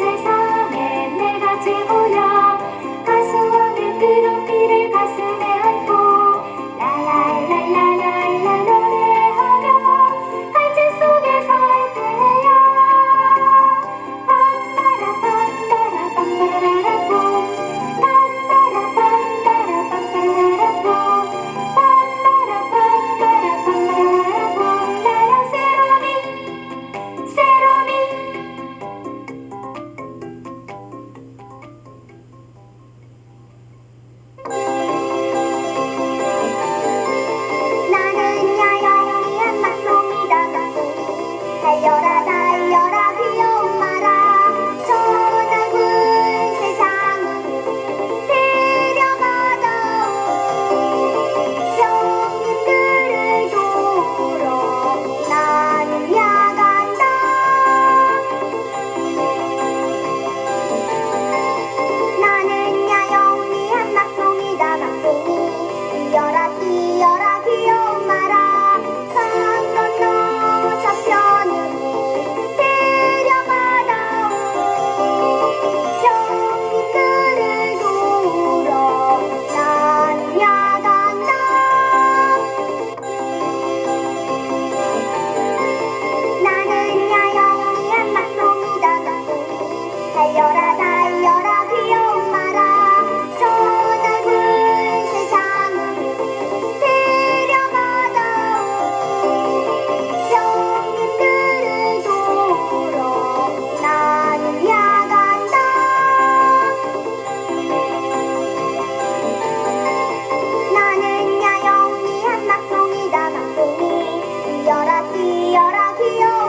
say Yeah.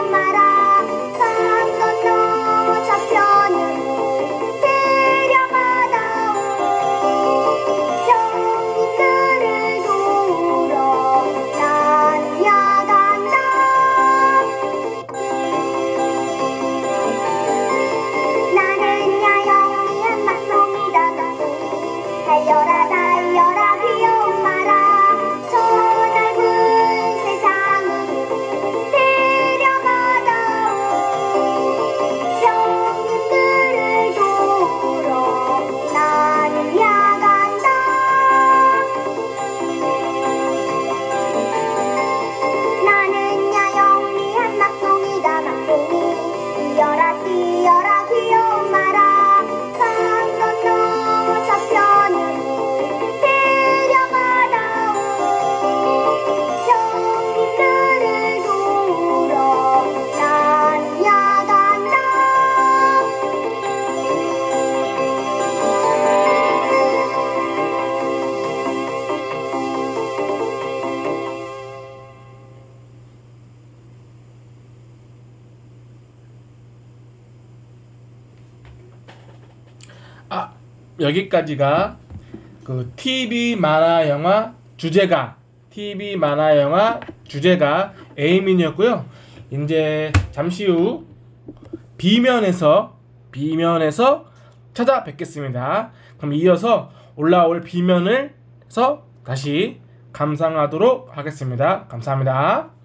여기까지가 그 TV 만화 영화 주제가 TV 만화 영화 주제가 A면이었고요. 이제 잠시 후 B면에서 B면에서 찾아뵙겠습니다. 그럼 이어서 올라올 B면을서 다시 감상하도록 하겠습니다. 감사합니다.